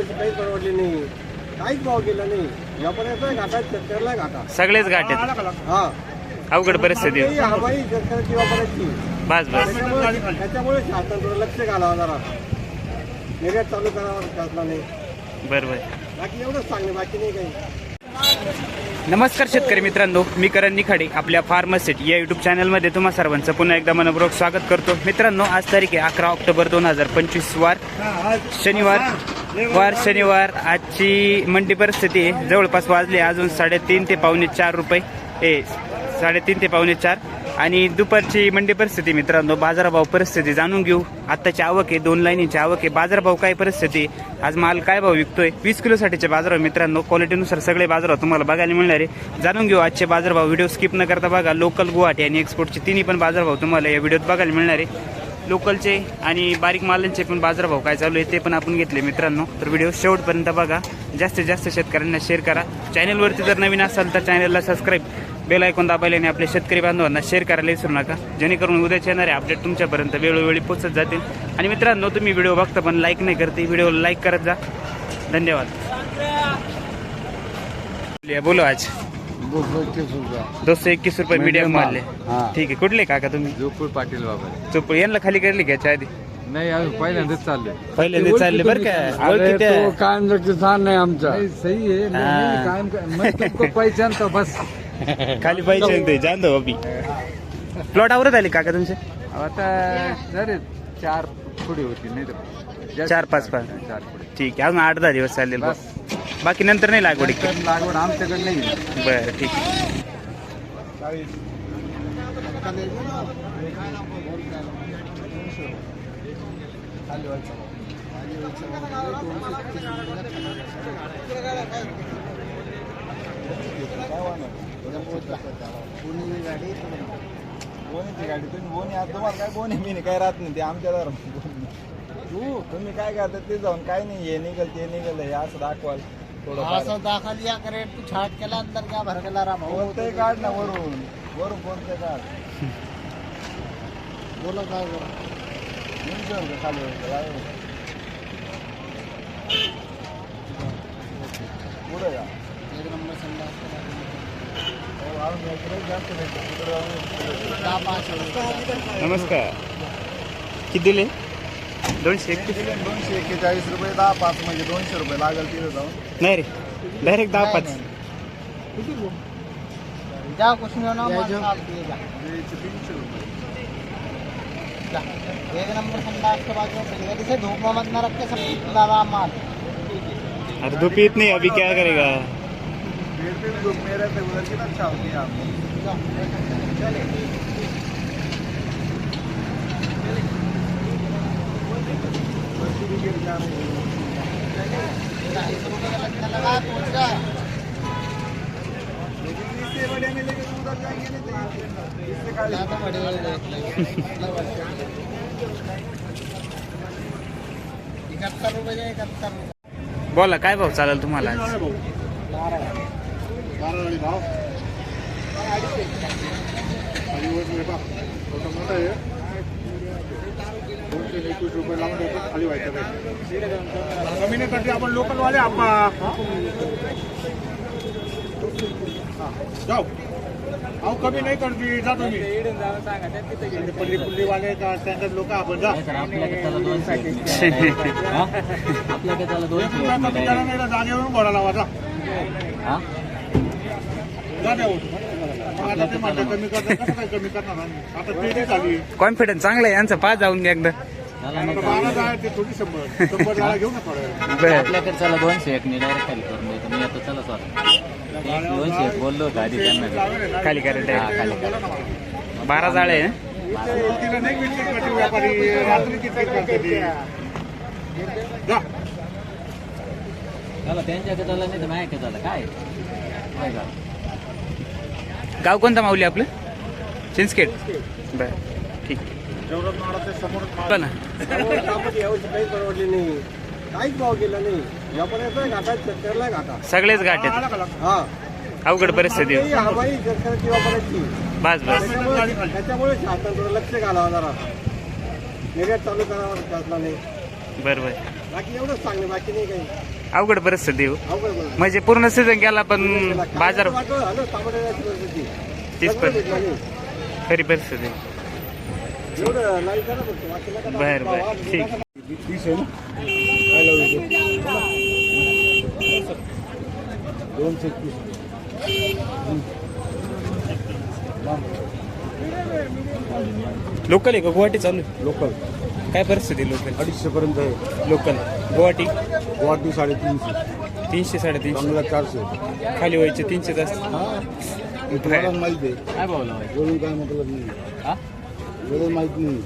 यावर्षी काही परवडली नाही. काहीच भाव गेला नाही. व्यापाऱ्याचा घाटा शेतकऱ्याला घाटा सगळेच घाट आहेत. हा. अवघड परिस्थिती ही हवाई शेतकऱ्याची व्यापाऱ्याची. बस बस. त्याच्यामुळे त्याच्यामुळे शासन थोडं लक्ष घालावं जरा. निर्यात चालू करावं शासनाने. बरोबर बाकी एवढंच सांगणे बाकी नाही काही. नमस्कार शेतकरी मित्रांनो मी करण निखाडे आपल्या फार्मसिट या युट्यूब चॅनलमध्ये तुम्हा सर्वांचं पुन्हा एकदा मनपूर्वक स्वागत करतो. मित्रांनो आज तारीख आहे अकरा ऑक्टोबर दोन हजार पंचवीस वार. शनिवार. वार शनिवार आजची मंडी परिस्थिती आहे जवळपास वाजली. अजून साडेतीन ते पावणे चार रुपये. ए साडेतीन ते पावणे चार. आणि दुपारची मंडी परिस्थिती मित्रांनो बाजारभाव परिस्थिती जाणून घेऊ. आत्ताची आवक आहे दोन लाईनीची आवक आहे. बाजारभाव काय परिस्थिती? आज माल काय भाव विकतोय? वीस किलोसाठीचे बाजार मित्रांनो. क्वालिटीनुसार सगळे बाजार तुम्हाला बघायला मिळणार आहे. जाणून घेऊ आजचे बाजारभाव. व्हिडिओ स्किप न करता बघा. लोकल गुवाहाटी आणि एक्सपोर्टचे तिन्ही पण बाजारभाव तुम्हाला या व्हिडिओत बघायला मिळणार आहे. लोकलचे आणि बारीक मालांचे पण बाजारभाव काय चालू आहे ते पण आपण घेतले मित्रांनो. तर व्हिडिओ शेवटपर्यंत बघा. जास्तीत जास्त शेतकऱ्यांना शेअर करा. चॅनलवरती जर नवीन असाल तर चॅनलला सबस्क्राईब बेल ऐकून दाबायला आणि आपल्या शेतकरी बांधवांना शेअर करायला विसरू नका. जेणेकरून उद्याचे येणारे अपडेट तुमच्यापर्यंत वेळोवेळी पोचत जातील. आणि मित्रांनो तुम्ही व्हिडिओ बघता पण लाईक नाही करते व्हिडिओला लाईक करत जा. धन्यवाद. बोलो आज. दो सौ इक्कीस रुपये मीडियम मारले हा. ठीक आहे. कुठले काका तुम्ही? जोपूर पाटील बाबा. चोपड यांना खाली करली का याच्या आधी? नाही अजून पहिल्यांदाच चाललंय पहिले चालले बरं का? ओळखी त्या कायम नाही आमचा. नाही, सही आहे. हाँ. नहीं, कायम का- मैं तुमको पहचान तो बस. खाली पाहिजे ते जाण दो अभि. प्लॉट आवरत आले काका तुमचे? आता अरे चार पुढे होती नाही तर चार, पाच, पाच. चार पुढे. ठीक आहे. अजून आठ दहा दिवस चालेल बस. बाकी नंतर नाही लागवड नंतर लागवड आमच्याकडे नाही बरं ठीक आहे. बोनीची गाडी तुम्ही बोनी आता तुम्हाला काय बोनी मी काय राहत नाही ते आमच्या दार तुम्ही काय करता ते जाऊन काय नाही हे निघल ते निघल हे असं दाखवाल थोडं असं दाखल या करे तू छाट केला अंदर क्या भर गेला रा भाऊ कोणतंही काढ ना वरून वरून कोणतं काढ. बोला काय ना खाली. पुढे जा. एक नंबर संडा हो, अजून इकडे जास्त नाही तिकडे जाऊन दहा पाच नमस्कार. किती दिले? दोनशे एकतीस. दोनशे एक्केचाळीस रुपये दहा पाच म्हणजे दोनशे रुपये लागेल तिथे जाऊन. नाही रे डायरेक्ट दहा पाच. जा कुछ नहीं होना माल साफ़ जा. द्यायचे तीनशे रुपये. जा। एक नंबर संडा के बाद में मिलेगा जिसे धूप में मत न रख के सब दादा माल. अरे धूप येत नाही अभी क्या करेगा? पेड़ पे भी धूप मेरे पे उधर कितना अच्छा होती है आपको। बोला काय भाऊ चालेल तुम्हाला मोठा आहे लेकिन इससे बड़े में लेके उधर जाएंगे नहीं तो इससे का ज्यादा बड़े वाले देख ले इकहत्तर रुपये जा इकहत्तर रुपये बोला काय भाव चालेल तुम्हाला आज कमी नाही. करते आपण लोकल वाले आपा जाऊ. अहो कमी नाही करते जा तुम्ही. पल्ली पुल्ली वाले का स्टँडर्ड लोक आपण जा. जागेवरून घोडा लावा जा. कॉन्फिडन्स चांगला आहे यांचा पाच जाऊन घ्या एकदा. बारा जाय ते थोडी शंभर. शंभर जाळा घेऊ ना थोडं बर. आपल्याकडे चला दोनशे एक मी डायरेक्ट खाली करून देतो. मी आता चला सर दोनशे एक बोललो होतो आधी त्यांना. खाली करा हा direct. खाली करा. बारा जाळे आहे तिला नाही विकत करते व्यापारी? रात्री किती करते ते? जा. चला त्यांच्याकडे चला नाही तर माझ्याकडे चला. काय? काय का गाव कोणतं माऊली आपलं? चिंचखेड बर ठीक जेवढं मारायचं समोर कापड यावर्षी काही परवडली नाही. काहीच भाव गेला नाही. व्यापाऱ्याचा घाटा शेतकऱ्याला घाटा. सगळेच घाट आहेत? हा. अवघड परिस्थिती. ही हवाई शेतकऱ्याची व्यापाऱ्याची बस बस. त्याच्यामुळे त्याच्यामुळे लक्ष घालावं जरा. निर्यात चालू करावं शासनाने. बरोबर. बाकी एवढंच सांगणे बाकी नाही काही. अवघड परिस्थिती. हो म्हणजे पूर्ण सीझन गेला पण बाजार तीच पण खरी परिस्थिती. बर बर ठीक लोकल आहे का? गुवाहाटी चालू आहे? लोकल काय परिस्थिती लोकल अडीचशे पर्यंत आहे. लोकल गुवाहाटी? गुवाहाटी साडेतीनशे. तीनशे साडेतीनशे. चांगला चारशे. खाली व्हायचे तीनशे जास्त तुम्हाला माहिती आहे. बोलून काय मतलब नाही माहीत नाही.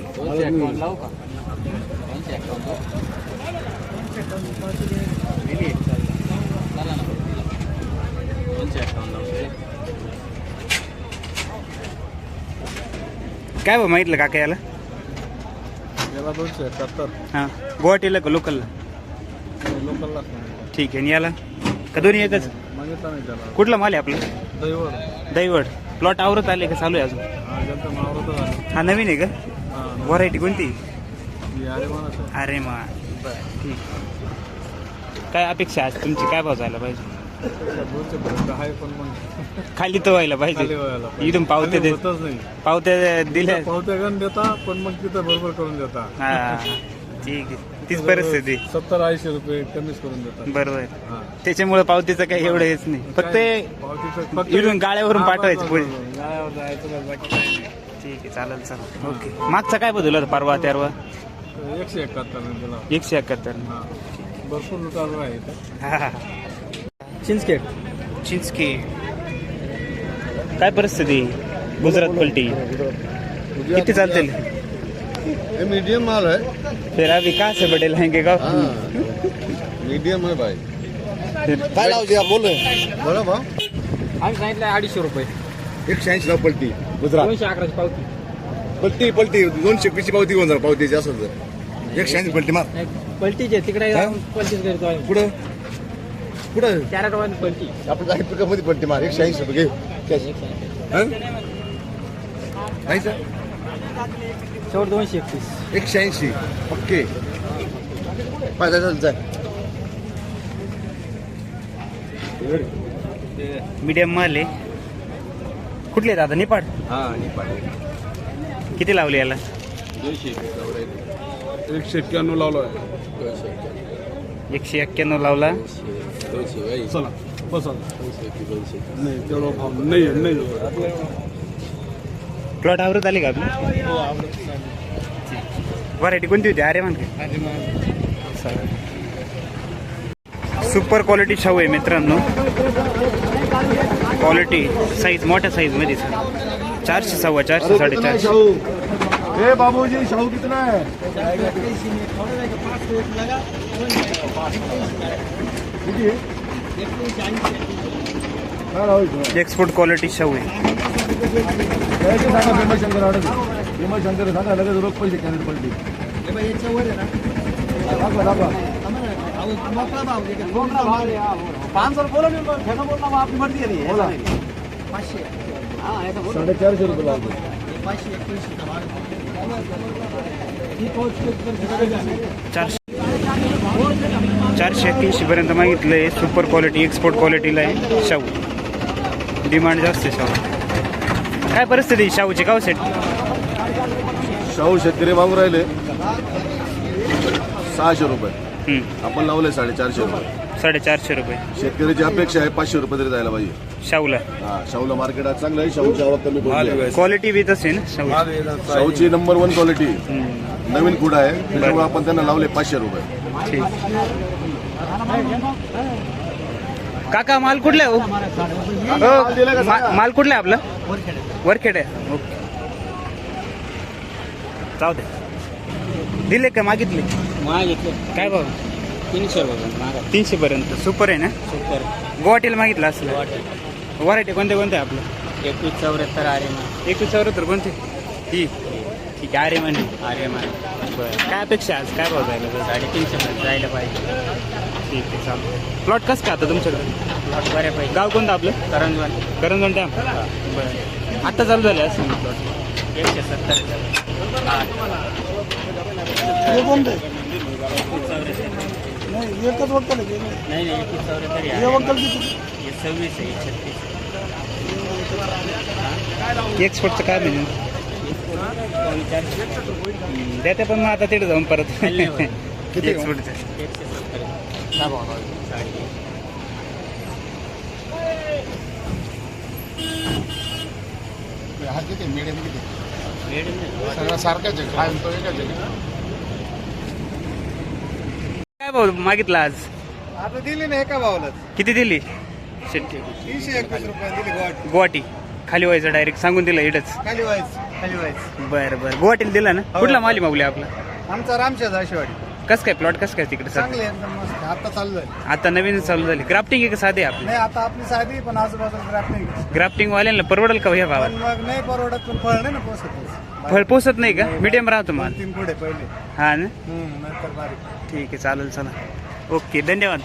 काय बा माहितलं काका याला? याला दोनशे एकाहत्तर. हां. गुवाहाटीला का लोकलला? लोकलला. ठीक आहे. आणि याला? का दोन्ही एकच? मागितला नाही त्याला. कुठला माल आहे आपला? दैवड. दैवड. प्लॉट आवरत आले का चालू आहे अजून? हा झालं हा नवीन आहे का? व्हरायटी कोणती? अरे मा ठीक. काय अपेक्षा आहे आज तुमची? काय भाव जायला पाहिजे? खाली तर व्हायला पाहिजे. इथून पावते दे होतच नाही. पावत्या दिल्या. पावत्या गण देता पण मग तिथं बरोबर करून देता. हा. ठीक आहे. तीच परिस्थिती. सत्तर ऐंशी रुपये कमीच करून देतात. बरोबर हा. त्याच्यामुळे पावतीचं काही एवढं हेच नाही. फक्त? पावतीचं फक्त- इकडून गाड्यावरून हा, पाठवायचं पुढे. बस, बस. गाड्यावर जायचं बस, बाकी काही नाही. ठीक आहे चालेल चालेल. ओके. मागचा काय बदल होता परवा तेरवा एकशे एकाहत्तर ने दिला एकशे एकाहत्तर हा. भरपूर लुटारू आहे इथं. हा हा चिंचखेड. चिंचके काय परिस्थिती? गुजरात पलटी. किती चालतील ये मीडियम माल है। फिर अभी कहाँ से बड़े लाएँगे का। मीडियम है भाई। काय लावते बोल बोला भाव आम्ही सांगितलं अडीचशे रुपये. एकशे ऐंशी लाव पलटी गुजरात. दोनशे अकराची पावती. पलटी पलटी. दोनशे एकवीसची पावती घेऊन जा पावतीची तर. एकशे ऐंशी पलटी मार. पलटीचे तिकडे हा? पलटीच करतो आम्ही. पुढं पुढं कॅरेट वाली पलटी. आपण काही पिकामध्ये पलटी मार. एकशे ऐंशी रुपये घे. कॅश हं? नाही सर. शेवट दोनशे एकतीस. एकशे ऐंशी. ओके. पाहिजे चालेल चाल. मीडियम माल आहे कुठले आहेत आता निपाड. हा निपाड. किती लावले याला? एकशे एक्क्याण्णव लावलो आहे एकशे एक्क्याण्णव लावला. चला बसा. नाही तेवढा भाव नाही नाही. प्लॉट आवरत आले का आपली? व्हरायटी कोणती होती? अरे मान सुपर क्वालिटी शाहू आहे मित्रांनो. क्वालिटी साईज मोठ्या साईजमध्ये सर चारशे सव्वा चारशे साडेचारशे. ए बाबूजी शाहू कितना है? एक्सपोर्ट क्वालिटी शाहू आहे. सांगा भीमाशंकर आडत भीमाशंकर सांगा लगेच रोख पैसे दाखवा दाखवा. साडेचारशे रुपये लागले. चारशे. चारशे एक्क्याऐंशी पर्यंत मागितलं आहे सुपर क्वालिटी एक्सपोर्ट क्वालिटीला आहे. शाहू. डिमांड जास्त आहे शाहू. काय परिस्थिती आहे शाहूची? काव सेट शाहू शेतकरी मागून राहिले. सहाशे रुपये. हम्म, आपण लावले साडेचारशे रुपये. साडेचारशे रुपये. शेतकरीची अपेक्षा आहे पाचशे रुपये तरी जायला पाहिजे. शाहूला? हा शाहूला मार्केट आज चांगलं आहे शाहूची आवक कमी पडली आहे. क्वालिटी बी तसे ना शाहूची नंबर वन क्वालिटी नवीन कुडा आहे त्याच्यामुळे आपण त्यांना लावले पाचशे रुपये. ठीक. काका माल कुठला आहे? हो? मा- माल कुठला आहे आपला? वरखेड. आहे ओके. जाऊ दे. दिले का मागितले? मागितले. काय भाव? तीनशे रुपये मागा. तीनशे पर्यंत. सुपर आहे ना? सुपर. गुवाहाटीला मागितलं असलं. व्हरायटी कोणते कोणते आपलं? एकवीस चौऱ्याहत्तर आरे मान एकवीस चौऱ्याहत्तर कोणते? ही. ठीक आहे अरे आरे मान बरं काय अपेक्षा आज? काय भाव जायला बरं? साडेतीनशे जायला पाहिजे. ठीक आहे चालतं प्लॉट कसं का आता तुमच्याकडे? प्लॉट बऱ्यापैकी गाव कोणतं आपलं? करंजवान करंजन डॅम बरं. आत्ता चालू झाले असं प्लॉट एकशे सत्तर. नाही एकच वक्कल आहे नाही नाही एकवीस चौऱ्याहत्तर हे वक्कल किती? हे सव्वीस आहे छत्तीस. एक्सपोर्टचं काय म्हणजे द्या ते पण मग आता तिथे जाऊन परत. किती? एक्सपोर्टचं एकशे सत्तर साडे हा किती? मिडियम किती? मिडियम नाही. सगळं सारखाच आहे खायला तो एकच आहे काय भाऊ मागितला आज? आता दिली ना एका भावालाच. किती दिली? शेट्टी तीनशे एकवीस रुपये दिली गुवाहाटी. गुवाहाटी. खाली व्हायचं डायरेक्ट सांगून दिलं इडच. खाली व्हायचं. खाली व्हायचं बरं बरं. गुवाहाटीला दिला ना? कुठला माली मागली आपला? आमचा रामशाह आशेवाडी. कसं काय प्लॉट कसं काय तिकडे सर चांगले एकदम मस्त. आता चालू आहे आता नवीन चालू झाली. ग्राफ्टिंग आहे का साधे आपली? नाही आता आपली साधी पण आजूबाजूला ग्राफ्टिंग ग्राफ्टिंग वाल्यांना परवडेल का हो ह्या पण भावात मग नाही परवडत पण फळ नाही ना पोसत. फळ पोसत नाही का? मीडियम राहतो माल. तीन पुढे पहिले. हा ना? हम्म, नंतर बारीक. ठीक आहे चालेल चला. ओके धन्यवाद.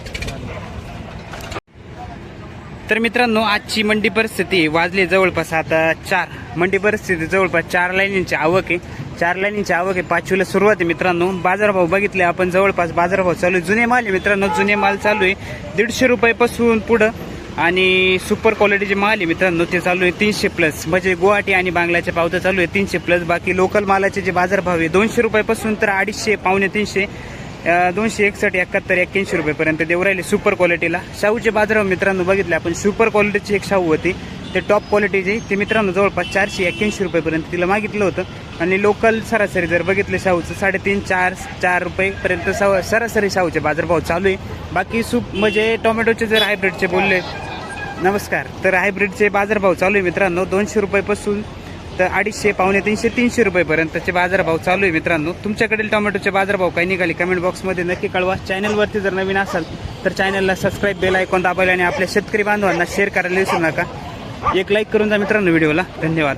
तर मित्रांनो आजची मंडी परिस्थिती वाजली जवळपास आता चार. मंडी परिस्थिती जवळपास चार लाईनींची आवक आहे. चार लाईनींची आवक आहे. पाचवीला सुरुवात आहे मित्रांनो. बाजारभाव बघितले आपण जवळपास बाजारभाव चालू आहे. जुने माल आहे मित्रांनो जुने माल चालू आहे. दीडशे रुपयापासून पुढं आणि सुपर क्वालिटीचे माल आहे मित्रांनो ते चालू आहे. तीनशे प्लस म्हणजे गुवाहाटी आणि बांगलाच्या पावतं चालू आहे. तीनशे प्लस बाकी लोकल मालाचे जे बाजारभाव आहे दोनशे रुपयापासून तर अडीचशे पावणे तीनशे. दोनशे एकसष्ट एकाहत्तर एक्क्याऐंशी रुपयेपर्यंत देऊ राहिले सुपर क्वालिटीला शाहूचे बाजारावर मित्रांनो बघितले आपण सुपर क्वालिटीची एक शाहू होती. ते टॉप क्वालिटीची ती मित्रांनो जवळपास चारशे एक्क्याऐंशी रुपयेपर्यंत तिला मागितलं होतं. आणि लोकल सरासरी जर बघितलं शाहूचं साडेतीन चार चार रुपयेपर्यंत सा सरासरी शाहूचे बाजारभाव चालू आहे. बाकी सूप म्हणजे टोमॅटोचे जर हायब्रिडचे बोलले नमस्कार. तर हायब्रिडचे बाजारभाव चालू आहे मित्रांनो. दोनशे रुपयेपासून तर अडीचशे पावणे तीनशे तीनशे रुपयेपर्यंतचे बाजारभाव चालू आहे मित्रांनो. तुमच्याकडील टोमॅटोचे बाजारभाव काही निघाले कमेंट बॉक्समध्ये नक्की कळवा. चॅनलवरती जर नवीन असाल तर चॅनलला सबस्क्राईब बेल ऐकून दाबायला आणि आपल्या शेतकरी बांधवांना शेअर करायला विसरू नका. एक लाईक करून जा मित्रांनो व्हिडिओला. धन्यवाद.